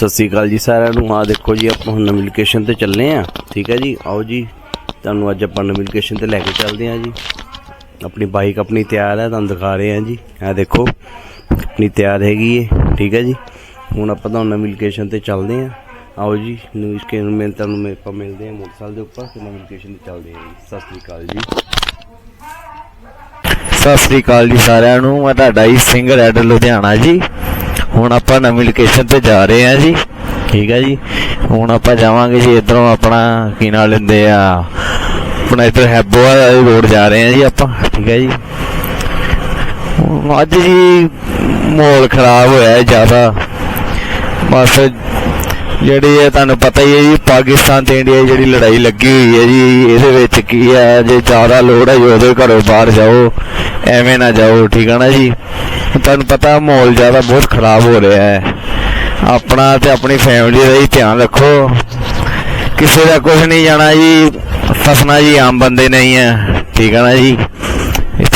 ਸਤਿ ਸ੍ਰੀ ਅਕਾਲ ਜੀ ਸਾਰਿਆਂ ਨੂੰ। ਆ ਦੇਖੋ ਜੀ, ਆਪਾਂ ਹੁਣ ਨਵੀਂ ਲੋਕੇਸ਼ਨ ਤੇ ਚੱਲੇ ਆ। ਠੀਕ ਹੈ ਜੀ? ਆਓ ਜੀ, ਤੁਹਾਨੂੰ ਅੱਜ ਆਪਾਂ ਨਵੀਂ ਲੋਕੇਸ਼ਨ ਤੇ ਲੈ ਕੇ ਚੱਲਦੇ ਆ ਜੀ। ਆਪਣੀ ਬਾਈਕ ਆਪਣੀ ਤਿਆਰ ਹੈ, ਤੁਹਾਨੂੰ ਦਿਖਾ ਰਹੇ ਆ ਜੀ। ਆ ਦੇਖੋ, ਆਪਣੀ ਤਿਆਰ ਹੈਗੀ ਏ। ਠੀਕ ਹੈ ਜੀ? ਹੁਣ ਆਪਾਂ ਤੁਹਾਨੂੰ ਨਵੀਂ ਲੋਕੇਸ਼ਨ ਤੇ ਚੱਲਦੇ ਆ। ਆਓ ਜੀ ਨੂੰ ਇਸਕੇ ਮੈਂ ਤੁਹਾਨੂੰ ਮੈਂ ਆਪਾਂ ਮਿਲਦੇ ਆ ਮੋਟਰਸਾਈਕਲ ਦੇ ਉੱਪਰ ਤੇ ਨਵੀਂ ਲੋਕੇਸ਼ਨ ਤੇ ਚੱਲਦੇ ਆ ਜੀ। ਸਤਿ ਸ੍ਰੀ ਅਕਾਲ ਜੀ। ਸਤਿ ਸ੍ਰੀ ਅਕਾਲ ਜੀ ਸਾਰਿਆਂ ਨੂੰ। ਮੈਂ ਤੁਹਾਡਾ ਹੀ ਸਿੰਘ ਰੈਡ ਲੁਧਿਆਣਾ ਜੀ। ਹੁਣ ਆਪਾਂ ਨਵੀਂ ਲੋਕੇਸ਼ਨ ਤੇ ਜਾ ਰਹੇ ਹਾਂ ਜੀ। ਠੀਕ ਹੈ ਜੀ। ਹੁਣ ਆਪਾਂ ਜਾਵਾਂਗੇ ਜੀ ਇਧਰੋਂ ਆਪਣਾ, ਕੀ ਨਾਲ ਲੈਂਦੇ ਆ, ਆਪਣਾ ਇੱਧਰ ਹੈਬੋਆ ਰੋਡ ਜਾ ਰਹੇ ਹਾਂ ਜੀ ਆਪਾਂ। ਠੀਕ ਹੈ ਜੀ। ਅੱਜ ਜੀ ਮਾਹੌਲ ਖਰਾਬ ਹੋਇਆ ਜ਼ਿਆਦਾ। ਬਸ ਜਿਹੜੀ ਹੈ ਤੁਹਾਨੂੰ ਪਤਾ ਹੀ ਹੈ ਜੀ, ਪਾਕਿਸਤਾਨ ਤੇ ਇੰਡੀਆ ਦੀ ਜਿਹੜੀ ਲੜਾਈ ਲੱਗੀ ਹੋਈ ਹੈ ਜੀ, ਇਹਦੇ ਵਿੱਚ ਕੀ ਹੈ ਜੇ ਜ਼ਿਆਦਾ ਲੋੜ ਹੈ ਜੀ ਉਹਦੇ ਘਰੋਂ ਬਾਹਰ ਜਾਓ, ਐਵੇਂ ਨਾ ਜਾਓ। ਠੀਕ ਹੈ ਨਾ ਜੀ। ਤੁਹਾਨੂੰ ਪਤਾ ਮਾਹੌਲ ਜ਼ਿਆਦਾ ਬਹੁਤ ਖਰਾਬ ਹੋ ਰਿਹਾ ਹੈ। ਆਪਣਾ ਤੇ ਆਪਣੀ ਫੈਮਿਲੀ ਦਾ ਹੀ ਧਿਆਨ ਰੱਖੋ। ਕਿਸੇ ਦਾ ਕੁਝ ਨਹੀਂ ਜਾਣਾ ਜੀ, ਫਸਣਾ ਜੀ ਆਮ ਬੰਦੇ ਨਹੀਂ ਹੈ, ਠੀਕ ਹੈ ਨਾ ਜੀ?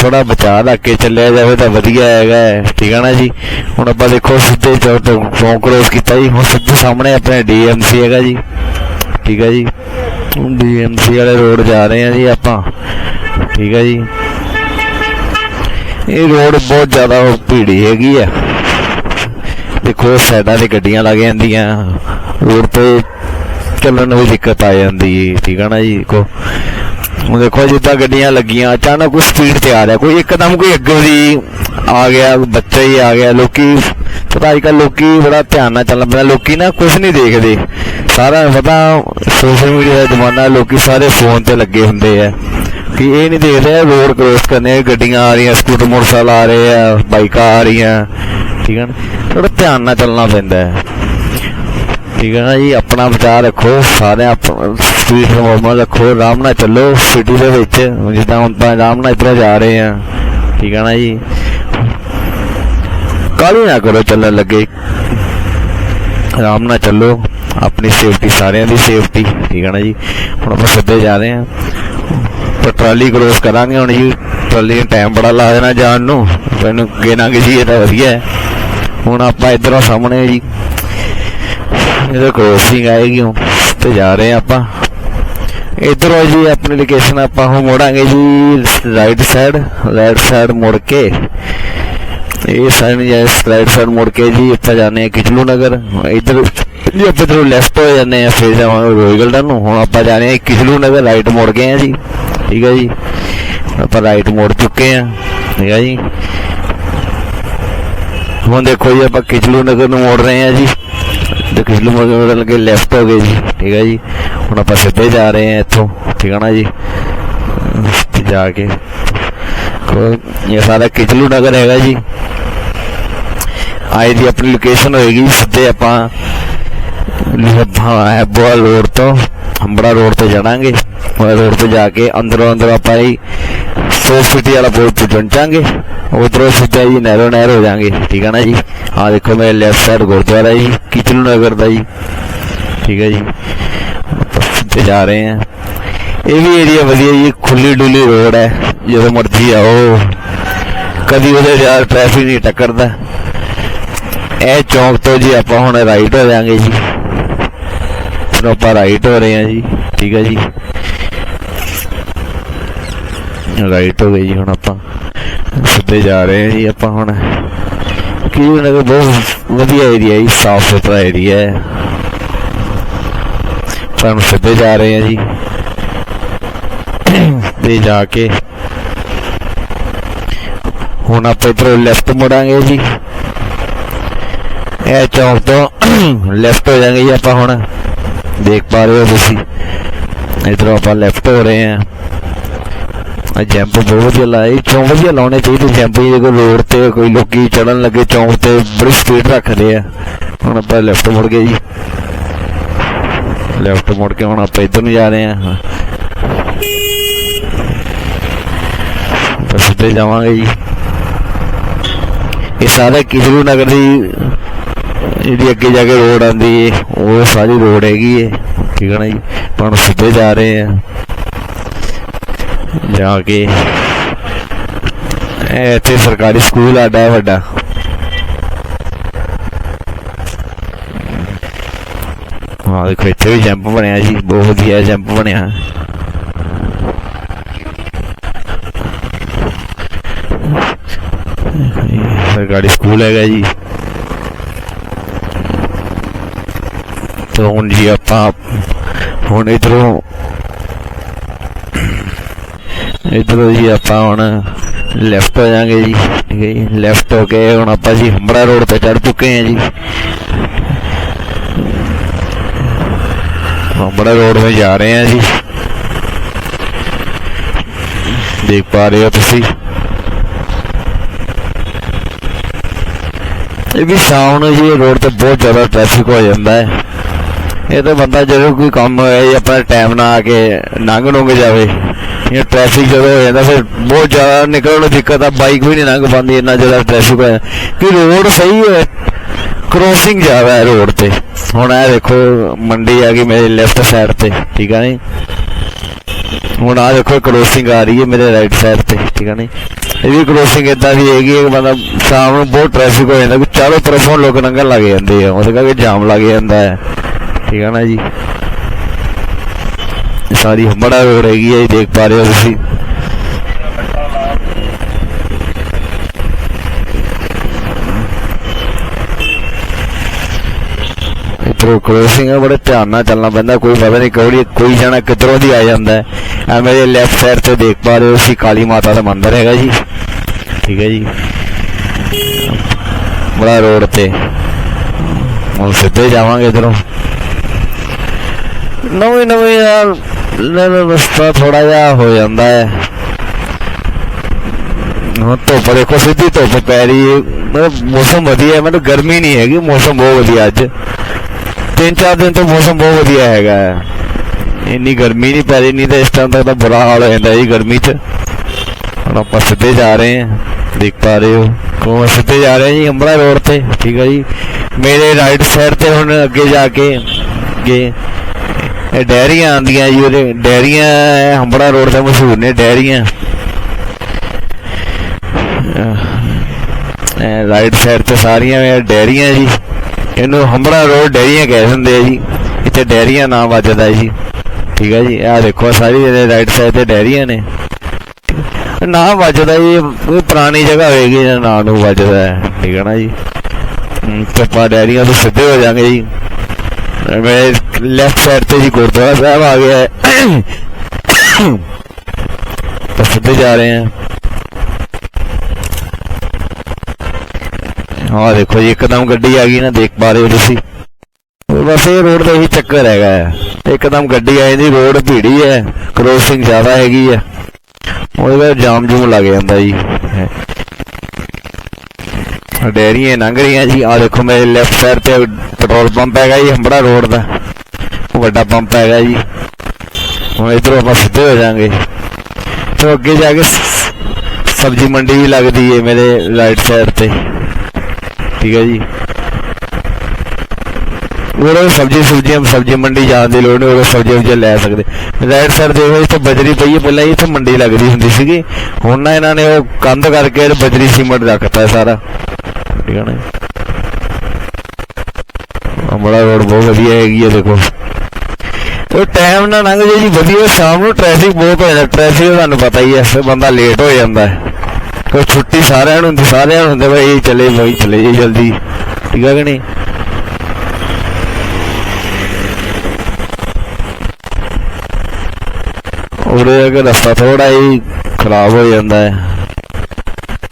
ਥੋੜਾ ਬਚਾ ਲਾ ਕੇ ਚੱਲਿਆ ਜਾਵੇ ਤਾਂ ਵਧੀਆ ਹੈਗਾ ਠੀਕ ਹੈ ਨਾ ਜੀ? ਹੁਣ ਆਪਾਂ ਦੇਖੋ ਸਿੱਧੇ ਚੌਕ ਤੋਂ ਕ੍ਰੋਸ ਕੀਤਾ ਜੀ, ਹੁਣ ਸਿੱਧੇ ਸਾਹਮਣੇ ਆਪਣੇ ਡੀਐਮਸੀ ਹੈਗਾ ਜੀ, ਠੀਕ ਹੈ ਜੀ? ਡੀਐਮਸੀ ਵਾਲੇ ਰੋਡ ਜਾ ਰਹੇ ਹਾਂ ਜੀ ਆਪਾਂ, ਠੀਕ ਹੈ ਜੀ? ਇਹ ਰੋਡ ਬਹੁਤ ਜ਼ਿਆਦਾ ਭੀੜੀ ਹੈਗੀ ਆ। ਦੇਖੋ, ਸਾਈਡਾਂ ਤੇ ਗੱਡੀਆਂ ਲੱਗ ਜਾਂਦੀਆਂ। ਰੋਡ ਤੇ ਚੱਲਣ ਨੂੰ ਦਿੱਕਤ ਆ ਜਾਂਦੀ ਠੀਕ ਹੈ ਨਾ ਜੀ? ਦੇਖੋ, ਹੁਣ ਦੇਖੋ, ਜਿੱਦਾਂ ਗੱਡੀਆਂ ਲੱਗੀਆਂ, ਅਚਾਨਕ ਕੋਈ ਸਪੀਡ ਤੇ ਆ ਰਿਹਾ। ਕੋਈ ਇੱਕਦਮ ਕੋਈ ਅੱਗੇ ਦੀ ਆ ਗਿਆ ਬੱਚਾ ਹੀ ਆ ਗਿਆ। ਲੋਕੀ, ਪਤਾ ਅੱਜ ਕੱਲ੍ਹ ਲੋਕੀ ਬੜਾ ਧਿਆਨ ਨਾਲ ਚੱਲਣਾ ਪੈਂਦਾ। ਲੋਕੀ ਨਾ ਕੁਝ ਨਹੀਂ ਦੇਖਦੇ। ਸਾਰਾ ਪਤਾ, ਸੋਸ਼ਲ ਮੀਡੀਆ ਦਾ ਜ਼ਮਾਨਾ, ਲੋਕੀ ਸਾਰੇ ਫੋਨ ਤੇ ਲੱਗੇ ਹੁੰਦੇ ਆ। ਕਿ ਇਹ ਨਹੀਂ ਦੇਖਦੇ ਰੋਡ ਕ੍ਰੋਸ ਕਰਨੇ ਗੱਡੀਆਂ ਆ ਰਹੀਆਂ ਸਕੂਟਰ ਮੋਟਰਸਾਈਕਲ ਆ ਰਹੇ ਆ, ਬਾਈਕਾਂ ਆ ਰਹੀਆਂ, ਠੀਕ ਹੈ ਨਾ? ਥੋੜਾ ਧਿਆਨ ਨਾਲ ਚੱਲਣਾ ਪੈਂਦਾ ਹੈ। ਠੀਕ ਹੈ ਨਾ ਜੀ, ਆਪਣਾ ਵਿਚਾਰ ਰੱਖੋ ਸਾਰੇ ਆਪਣਾ ਸਪੀਡ ਨੋਰਮਲ ਰੱਖੋ, ਆਰਾਮ ਨਾਲ ਚੱਲੋ ਸਿਟੀ ਦੇ ਵਿੱਚ, ਜਿੱਦਾਂ ਹੁਣ ਤਾਂ ਆਰਾਮ ਨਾਲ ਇੱਧਰ ਜਾ ਰਹੇ ਆ, ਠੀਕ ਹੈ ਨਾ ਜੀ? ਕਾਲੀ ਨਾ ਕਰੋ ਚੱਲਣ ਲੱਗੇ। ਆਰਾਮ ਨਾਲ ਚੱਲੋ, ਆਪਣੀ ਸੇਫਟੀ ਸਾਰਿਆਂ ਦੀ ਸੇਫਟੀ ਠੀਕ ਹੈ ਨਾ ਜੀ? ਹੁਣ ਆਪਾਂ ਸਿੱਧੇ ਜਾ ਰਹੇ ਆ। ਪਰ ਟਰਾਲੀ ਕ੍ਰੋਸ ਕਰਾਂਗੇ ਹੁਣ ਜੀ। ਟਰਾਲੀ ਨੂੰ ਟਾਈਮ ਬੜਾ ਲਾ ਦੇਣਾ ਜਾਣ ਨੂੰ। ਮੈਨੂੰ ਗੇਨਾਂਗੇ ਜੀ ਇਹ ਤਾਂ ਵਧੀਆ ਹੈ। ਹੁਣ ਆਪਾਂ ਇਧਰੋਂ ਸਾਹਮਣੇ ਜੀ। ਇਹਦਾ ਕ੍ਰੋਸਿੰਗ ਆਏਗੀ ਹੁਣ। ਤੇ ਜਾ ਰਹੇ ਆਪਾਂ। ਇਧਰੋਂ ਜੀ ਆਪਣੀ ਲੋਕੇਸ਼ਨ ਆਪਾਂ ਹੁਣ ਮੋੜਾਂਗੇ ਜੀ ਰਾਈਟ ਸਾਈਡ ਰਾਈਟ ਸਾਈਡ ਮੁੜ ਕੇ। ਇਹ ਸਾਈਡ ਜਾਂ ਰਾਈਟ ਸਾਈਡ ਮੁੜ ਕੇ ਜੀ ਆਪਾਂ ਜਾਣੇ ਆ ਕਿਚਲੂ ਨਗਰ। ਇਧਰ ਜੀ ਆਪਾਂ ਇਧਰੋਂ ਲੈਫਟ ਹੋ ਜਾਂਦੇ ਆ ਫਿਰ ਜਾਵਾਂਗੇ ਰੋਇਗਲਡਨ ਨੂੰ। ਹੁਣ ਆਪਾਂ ਜਾਣੇ ਕਿਚਲੂ ਨਗਰ ਰਾਈਟ ਮੁੜ ਗਏ ਆ ਜੀ। ਠੀਕ ਹੈ ਜੀ। ਆਪਾਂ ਰਾਈਟ ਮੁੜ ਚੁੱਕੇ ਆ ਠੀਕ ਹੈ ਜੀ। ਹੁਣ ਦੇਖੋ ਜੀ, ਆਪਾਂ ਕਿਚਲੂ ਨਗਰ ਨੂੰ ਮੋੜ ਰਹੇ ਆ ਜੀ। ਤੇ ਕਿਚਲੂ ਨਗਰ ਲੱਗੇ ਲੈਫਟ ਹੋ ਗਏ ਜੀ, ਠੀਕ ਹੈ ਜੀ। ਹੁਣ ਆਪਾਂ ਸਿੱਧੇ ਜਾ ਰਹੇ ਆ ਇੱਥੋਂ, ਠੀਕ ਹੈ ਨਾ ਜੀ। ਤੇ ਜਾ ਕੇ ਕੋ- ਇਹ ਸਾਰਾ ਕਿਚਲੂ ਨਗਰ ਹੈਗਾ ਜੀ। ਆਈ ਦੀ ਆਪਣੀ ਲੋਕੇਸ਼ਨ ਹੋਏਗੀ, ਸਿੱਧੇ ਆਪਾਂ ਹੈਬੋਆ ਰੋਡ ਤੋਂ ਹੰਬੜਾ ਰੋਡ ਤੇ ਜਾਣਾਂਗੇ ਉਹ ਰੋਡ ਤੇ ਜਾ ਕੇ ਅੰਦਰੋਂ ਅੰਦਰ ਆਪਾਂ ਹੀ ਸੋ ਸਿਟੀ ਵਾਲਾ ਪੁਲ ਤੇ ਪਹੁੰਚਾਂਗੇ ਉਧਰੋਂ ਸਿੱਧਾ ਜੀ ਨਹਿਰੋ ਨਹਿਰ ਹੋ ਜਾਾਂਗੇ ਠੀਕ ਹੈ ਨਾ ਜੀ ਆ ਦੇਖੋ ਮੇਰੇ ਲੈਫਟ ਸਾਈਡ ਗੁਰਦੁਆਰਾ ਜੀ ਕਿਚਲੂ ਨਗਰ ਦਾ ਜੀ ਠੀਕ ਹੈ ਜੀ ਆਪਾਂ ਸਿੱਧੇ ਜਾ ਰਹੇ ਹਾਂ ਇਹ ਵੀ ਏਰੀਆ ਵਧੀਆ ਜੀ ਖੁੱਲੀ ਡੁੱਲੀ ਰੋਡ ਹੈ ਜਦੋਂ ਮਰਜ਼ੀ ਆਓ ਕਦੀ ਉਹਦੇ ਯਾਰ ਟ੍ਰੈਫਿਕ ਨਹੀਂ ਟੱਕਰਦਾ ਇਹ ਚੌਂਕ ਤੋਂ ਜੀ ਆਪਾਂ ਹੁਣ ਰਾਈਟ ਹੋ ਜਾਾਂਗੇ ਜੀ ਹੁਣ ਆਪਾਂ ਰਾਈਟ ਹੋ ਰਹੇ ਹਾਂ ਜੀ, ਠੀਕ ਹੈ ਜੀ। ਰਾਈਟ ਹੋ ਗਈ ਜੀ ਹੁਣ ਆਪਾਂ। ਸਿੱਧੇ ਜਾ ਰਹੇ ਹਾਂ ਜੀ ਆਪਾਂ ਹੁਣ। ਕੀ ਨਗਰ ਬਹੁਤ ਵਧੀਆ ਏਰੀਆ ਹੈ ਸਾਫ਼ ਸੁਥਰਾ ਏਰੀਆ ਹੈ। ਆਪਾਂ ਸਿੱਧੇ ਜਾ ਰਹੇ ਹਾਂ ਜੀ। ਤੇ ਜਾ ਕੇ ਹੁਣ ਆਪਾਂ ਇਧਰੋਂ ਲੈਫਟ ਮੁੜਾਂਗੇ ਜੀ। ਇਹ ਚੌਕ ਤੋਂ ਲੈਫਟ ਹੋ ਜਾਾਂਗੇ ਜੀ ਆਪਾਂ ਹੁਣ। ਦੇਖ ਪਾ ਰਹੇ ਹੋ ਤੁਸੀਂ ਇਧਰੋਂ ਆਪਾਂ ਲੈਫਟ ਹੋ ਰਹੇ ਹਾਂ ਆ ਜੰਪ ਬਹੁਤ ਵਧੀਆ ਲਾਈ ਚੌਂਕ ਵਧੀਆ ਲਾਉਣੇ ਚਾਹੀਦੇ ਜੰਪ ਜੇ ਕੋਈ ਰੋਡ ਤੇ ਕੋਈ ਲੋਕੀ ਚੜਨ ਲੱਗੇ ਚੌਂਕ ਤੇ ਬੜੀ ਸਪੀਡ ਰੱਖਦੇ ਆ ਹੁਣ ਆਪਾਂ ਲੈਫਟ ਮੁੜ ਗਏ ਜੀ ਲੈਫਟ ਮੁੜ ਕੇ ਹੁਣ ਆਪਾਂ ਇਧਰ ਨੂੰ ਜਾ ਰਹੇ ਹਾਂ ਆਪਾਂ ਸਿੱਧੇ ਜਾਵਾਂਗੇ ਜੀ ਇਹ ਸਾਰਾ ਕਿਸ਼ਰੂ ਨਗਰ ਦੀ ਜਿਹੜੀ ਅੱਗੇ ਜਾ ਕੇ ਰੋਡ ਆਂਦੀ ਏ, ਉਹ ਸਾਰੀ ਰੋਡ ਹੈਗੀ ਏ ਠੀਕ ਹੈ ਨਾ ਜੀ, ਆਪਾਂ ਹੁਣ ਸਿੱਧੇ ਜਾ ਰਹੇ ਆ। ਜਾ ਕੇ ਇੱਥੇ ਸਰਕਾਰੀ ਸਕੂਲ ਆਡਾ ਵੱਡਾ। ਹਾਂ ਦੇਖੋ, ਇੱਥੇ ਵੀ ਜੰਪ ਬਣਿਆ ਜੀ, ਬਹੁਤ ਵਧੀਆ ਜੰਪ ਬਣਿਆ। ਸਰਕਾਰੀ ਸਕੂਲ ਹੈਗਾ ਜੀ। ਤੇ ਹੁਣ ਜੀ ਆਪਾਂ ਹੁਣ ਇਧਰੋਂ ਇਧਰੋਂ ਜੀ ਆਪਾਂ ਹੁਣ ਲੈਫਟ ਹੋ ਜਾਾਂਗੇ ਜੀ ਠੀਕ ਹੈ ਜੀ ਲੈਫਟ ਹੋ ਕੇ ਹੁਣ ਆਪਾਂ ਜੀ ਹੰਬੜਾ ਰੋਡ ਤੇ ਚੜ ਚੁੱਕੇ ਹਾਂ ਜੀ ਹੰਬੜਾ रोड में जा रहे हैं जी देख पा रहे हो ਤੁਸੀਂ ਇਹ ਵੀ ਸ਼ਾਮ ਨੂੰ ਜੀ ਰੋਡ ਤੇ ਬਹੁਤ ਜ਼ਿਆਦਾ ਟ੍ਰੈਫਿਕ ਹੋ ਜਾਂਦਾ ਹੈ ਇਹ ਤਾਂ ਬੰਦਾ ਜਦੋਂ ਕੋਈ ਕੰਮ ਹੋਇਆ ਜਾਂ ਆਪਣਾ ਟਾਈਮ ਨਾ ਆ ਕੇ ਲੰਘ ਲੰਘ ਜਾਵੇ ਇਹ ਟ੍ਰੈਫਿਕ ਜਦੋਂ ਹੋ ਜਾਂਦਾ ਫਿਰ ਬਹੁਤ ਜ਼ਿਆਦਾ ਨਿਕਲਣ ਨੂੰ ਦਿੱਕਤ ਆ ਬਾਈਕ ਵੀ ਨਹੀਂ ਲੰਘ ਪਾਉਂਦੀ ਇੰਨਾ ਜ਼ਿਆਦਾ ਟ੍ਰੈਫਿਕ ਹੋਇਆ। ਕਿ ਰੋਡ ਸਹੀ ਹੈ ਕ੍ਰੋਸਿੰਗ ਜ਼ਿਆਦਾ ਹੈ ਰੋਡ ਤੇ। ਹੁਣ ਇਹ ਦੇਖੋ, ਮੰਡੀ ਆ ਗਈ ਮੇਰੇ ਲੈਫਟ ਸਾਈਡ ਤੇ, ਠੀਕ ਆ ਨਹੀਂ? ਹੁਣ ਆ ਦੇਖੋ ਕ੍ਰੋਸਿੰਗ ਆ ਰਹੀ ਹੈ ਮੇਰੇ ਰਾਈਟ ਸਾਈਡ ਤੇ, ਠੀਕ ਆ ਨਹੀਂ? ਇਹ ਵੀ ਕ੍ਰੋਸਿੰਗ ਇਦਾਂ ਦੀ ਹੈਗੀ ਕਿ ਮਤਲਬ ਸ਼ਾਮ ਨੂੰ ਬਹੁਤ ਟ੍ਰੈਫਿਕ ਹੋ ਜਾਂਦਾ, ਕਿ ਚਾਰੋਂ ਤਰਫੋਂ ਲੋਕ ਲੰਘਣ ਲੱਗ ਜਾਂਦੇ ਆ, ਉਹਦੇ ਕਰਕੇ ਜਾਮ ਲੱਗ ਜਾਂਦਾ ਹੈ। ਠੀਕ ਹੈ ਨਾ ਜੀ। ਸਾਰੀ ਹੰਬੜਾ ਰੋਡ ਹੈਗੀ ਹੈ ਇਹ ਦੇਖ ਪਾ ਰਹੇ ਹੋ ਤੁਸੀਂ। ਇਧਰੋਂ ਕ੍ਰੋਸਿੰਗ ਹੈ ਬੜੇ ਧਿਆਨ ਨਾਲ ਚੱਲਣਾ ਪੈਂਦਾ, ਕੋਈ ਪਤਾ ਨਹੀਂ ਕੋਈ ਕੋਈ ਜਾਣਾ ਕਿਧਰੋਂ ਦੀ ਆ ਜਾਂਦਾ ਹੈ। ਐ ਮੇਰੇ ਲੈਫਟ ਸਾਈਡ ਤੇ ਦੇਖ ਪਾ ਰਹੇ ਹੋ ਤੁਸੀਂ, ਕਾਲੀ ਮਾਤਾ ਦਾ ਮੰਦਿਰ ਹੈਗਾ ਜੀ। ਠੀਕ ਹੈ ਜੀ। ਬੜਾ ਰੋਡ ਤੇ। ਹੁਣ ਸਿੱਧੇ ਜਾਵਾਂਗੇ ਇਧਰੋਂ। ਨਵੇਂ ਨਵੇਂ ਯਾਰ ਲੈ ਲੈ ਥੋੜਾ ਜਿਹਾ ਹੋ ਜਾਂਦਾ ਹੈ। ਹੁਣ ਧੁੱਪ ਦੇਖੋ, ਸਿੱਧੀ ਧੁੱਪ ਪੈ ਰਹੀ ਹੈ। ਮਤਲਬ ਮੌਸਮ ਵਧੀਆ ਹੈ, ਮਤਲਬ ਗਰਮੀ ਨਹੀਂ ਹੈਗੀ, ਮੌਸਮ ਬਹੁਤ ਵਧੀਆ ਅੱਜ। ਤਿੰਨ ਚਾਰ ਦਿਨ ਤੋਂ ਮੌਸਮ ਬਹੁਤ ਵਧੀਆ ਹੈਗਾ ਇੰਨੀ ਗਰਮੀ ਨਹੀਂ ਪੈ ਰਹੀ, ਨਹੀਂ ਤਾਂ ਇਸ ਟਾਈਮ ਤੱਕ ਤਾਂ ਬੁਰਾ ਹਾਲ ਹੋ ਜਾਂਦਾ ਜੀ ਗਰਮੀ 'ਚ। ਹੁਣ ਆਪਾਂ ਸਿੱਧੇ ਜਾ ਰਹੇ ਹਾਂ, ਦੇਖ ਪਾ ਰਹੇ ਹੋ। ਕੋਲ ਸਿੱਧੇ ਜਾ ਰਹੇ ਜੀ ਅੰਬਰਾ ਰੋਡ ਤੇ, ਠੀਕ ਹੈ ਜੀ। ਮੇਰੇ ਰਾਈਟ ਸਾਈਡ ਤੇ ਹੁਣ ਅੱਗੇ ਜਾ ਕੇ ਅੱਗੇ ਇਹ ਡੈਰੀਆਂ ਆਂਦੀਆਂ ਜੀ ਉਹਦੇ ਡੈਰੀਆਂ ਹੰਬੜਾ ਰੋਡ ਤੇ ਮਸ਼ਹੂਰ ਨੇ ਡੈਰੀਆਂ। ਰਾਈਟ ਸਾਈਡ ਤੇ ਸਾਰੀਆਂ ਡੈਰੀਆਂ ਜੀ। ਇਹਨੂੰ ਹੰਬੜਾ ਰੋਡ ਡੈਰੀਆਂ ਕਹਿ ਦਿੰਦੇ ਆ ਜੀ। ਇੱਥੇ ਡੈਰੀਆਂ ਨਾਮ ਵੱਜਦਾ ਜੀ। ਠੀਕ ਹੈ ਜੀ ਆਹ ਦੇਖੋ ਸਾਰੀ ਜਿਹੜੇ ਰਾਈਟ ਸਾਈਡ ਤੇ ਡੈਰੀਆਂ ਨੇ। ਨਾਮ ਵੱਜਦਾ ਜੀ ਕੋਈ ਪੁਰਾਣੀ ਜਗ੍ਹਾ ਹੋਏਗੀ ਜਿਹਦਾ ਨਾਮ ਨੂੰ ਵੱਜਦਾ ਹੈ। ਠੀਕ ਹੈ ਨਾ ਜੀ। ਹਮ, ਤੇ ਆਪਾਂ ਡੈਰੀਆਂ ਤੋਂ ਸਿੱਧੇ ਹੋ ਜਾਾਂਗੇ ਜੀ। ਮੇਰੇ ਲੈਫਟ ਸਾਈਡ ਤੇ ਜੀ ਗੁਰਦੁਆਰਾ ਸਾਹਿਬ ਆ ਗਿਆ ਹੈ ਤਾਂ ਸਿੱਧੇ ਜਾ ਰਹੇ ਹਾਂ ਹਾਂ ਦੇਖੋ ਜੀ ਇੱਕਦਮ ਗੱਡੀ ਆ ਗਈ ਨਾ ਦੇਖ ਪਾ ਰਹੇ ਹੋ ਤੁਸੀਂ ਉਹ ਬਸ ਇਹ ਰੋਡ ਦਾ ਹੀ ਚੱਕਰ ਹੈਗਾ ਹੈ। ਇੱਕਦਮ ਗੱਡੀ ਆ ਜਾਂਦੀ ਰੋਡ ਭੀੜੀ ਹੈ ਕ੍ਰੋਸਿੰਗ ਜ਼ਿਆਦਾ ਹੈਗੀ ਹੈ ਉਹਦੇ ਵਿੱਚ ਜਾਮ ਜੂਮ ਲੱਗ ਜਾਂਦਾ ਜੀ ਆਹ ਡੈਰੀਆਂ ਲੰਘ ਰਹੀਆਂ ਜੀ। ਆ ਦੇਖੋ ਮੇਰੇ ਲੈਫਟ ਸਾਈਡ ਤੇ ਪੈਟਰੋਲ ਪੰਪ ਹੈਗਾ ਜੀ, ਹੰਬੜਾ ਰੋਡ ਦਾ। ਵੱਡਾ ਪੰਪ ਹੈਗਾ ਜੀ। ਹੁਣ ਇਧਰੋਂ ਆਪਾਂ ਸਿੱਧੇ ਹੋ ਜਾਾਂਗੇ। ਤੇ ਅੱਗੇ ਜਾ ਕੇ ਸਬਜ਼ੀ ਮੰਡੀ ਵੀ ਲੱਗਦੀ ਹੈ ਮੇਰੇ ਰਾਈਟ ਸਾਈਡ ਤੇ। ਠੀਕ ਹੈ ਜੀ। ਉਹ ਸਬਜ਼ੀ ਸੁਬਜ਼ੀਆਂ, ਸਬਜ਼ੀ ਮੰਡੀ ਜਾਣ ਦੀ ਲੋੜ ਨਹੀਂ ਉਹ ਸਬਜੀ ਸੁਬਜ਼ੀਆਂ ਲੈ ਸਕਦੇ। ਰਾਈਟ ਸਾਈਡ ਦੇਖੋ ਇੱਥੇ ਬਜਰੀ ਪਈ ਹੈ ਪਹਿਲਾਂ ਇੱਥੇ ਮੰਡੀ ਲੱਗਦੀ ਹੁੰਦੀ ਸੀਗੀ। ਹੁਣ ਨਾ ਇਹਨਾਂ ਨੇ ਉਹ ਕੰਧ ਕਰਕੇ ਬਜਰੀ ਸੀਮੈਂਟ ਰੱਖਤਾ ਹੈ ਸਾਰਾ। ਠੀਕ ਹੈ ਨਾ ਰੋਡ ਬਹੁਤ ਵਧੀਆ ਹੈਗੀ ਹੈ ਦੇਖੋ। ਉਹ ਟਾਈਮ ਨਾਲ ਲੰਘ ਜੇ ਜੀ, ਵਧੀਆ, ਸ਼ਾਮ ਨੂੰ ਟ੍ਰੈਫਿਕ ਬਹੁਤ ਹੋ ਜਾਂਦਾ। ਟ੍ਰੈਫਿਕ ਤੁਹਾਨੂੰ ਪਤਾ ਹੀ ਹੈ ਫਿਰ ਬੰਦਾ ਲੇਟ ਹੋ ਜਾਂਦਾ। ਹੈ ਕੋਈ ਛੁੱਟੀ ਸਾਰਿਆਂ ਨੂੰ ਹੁੰਦੀ, ਸਾਰਿਆਂ ਨੂੰ ਹੁੰਦੇ, ਬਈ ਚਲੇ ਬਈ ਚਲੇ ਜੀ ਜਲਦੀ। ਠੀਕ ਹੈ ਕਿ ਨਹੀਂ? ਉਹਦੇ ਅਗੇ ਰਸਤਾ ਥੋੜਾ ਹੀ ਖਰਾਬ ਹੋ ਜਾਂਦਾ ਹੈ।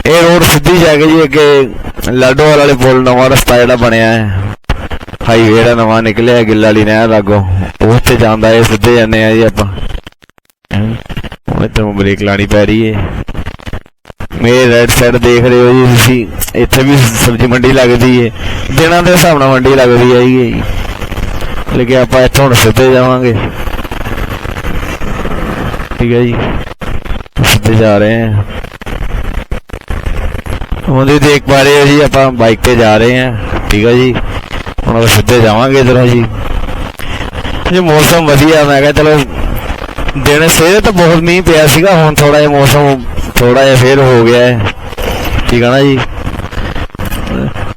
ਇਹ ਰੋਡ ਸਿੱਧੀ ਜਾ ਕੇ ਜੀ ਅੱਗੇ ਲਾਡੋਵਾਲ ਵਾਲੇ ਪੁਲ ਨਵਾਂ ਰਸਤਾ ਜਿਹੜਾ ਬਣਿਆ ਹੈ। ਹਾਈਵੇ ਜਿਹੜਾ ਨਵਾਂ ਨਿਕਲਿਆ ਗਿੱਲ ਵਾਲੀ ਨਹਿਰ ਲਾਗੋਂ ਉਹ ਜਾਂਦਾ ਹੈ ਸਿੱਧੇ ਜਾਂਦੇ ਆ ਜੀ ਆਪਾਂ। ਹੁਣ ਇੱਥੇ ਬ੍ਰੇਕ ਲਾਣੀ ਪੈ ਰਹੀ ਹੈ। ਮੇਰੇ ਰਾਈਟ ਸਾਈਡ ਦੇਖ ਰਹੇ ਹੋ ਜੀ ਤੁਸੀਂ। ਇੱਥੇ ਵੀ ਸਬਜ਼ੀ ਮੰਡੀ ਲੱਗਦੀ ਹੈ। ਦਿਨਾਂ ਦੇ ਹਿਸਾਬ ਨਾਲ ਮੰਡੀ ਲੱਗਦੀ ਹੈ ਜੀ। ਲੇਕਿਨ ਆਪਾਂ ਇੱਥੋਂ ਹੁਣ ਸਿੱਧੇ ਜਾਵਾਂਗੇ। ਠੀਕ ਹੈ ਜੀ। ਸਿੱਧੇ ਜਾ ਰਹੇ ਹਾਂ। ਹੁਣ ਤੁਸੀਂ ਦੇਖ ਪਾ ਰਹੇ ਹੋ ਜੀ, ਆਪਾਂ ਬਾਈਕ ਤੇ ਜਾ ਰਹੇ ਹਾਂ। ਠੀਕ ਹੈ ਜੀ? ਹੁਣ ਆਪਾਂ ਸਿੱਧੇ ਜਾਵਾਂਗੇ ਇਧਰੋਂ ਜੀ। ਇਹ ਮੌਸਮ ਵਧੀਆ, ਮੈਂ ਕਿਹਾ ਚਲੋ, ਦਿਨ ਸਵੇਰੇ ਤਾਂ ਬਹੁਤ ਮੀਂਹ ਪਿਆ ਸੀਗਾ, ਹੁਣ ਥੋੜਾ ਜਿਹਾ ਮੌਸਮ ਥੋੜਾ ਜਿਹਾ ਫੇਰ ਹੋ ਗਿਆ ਹੈ। ਠੀਕ ਹੈ ਨਾ ਜੀ?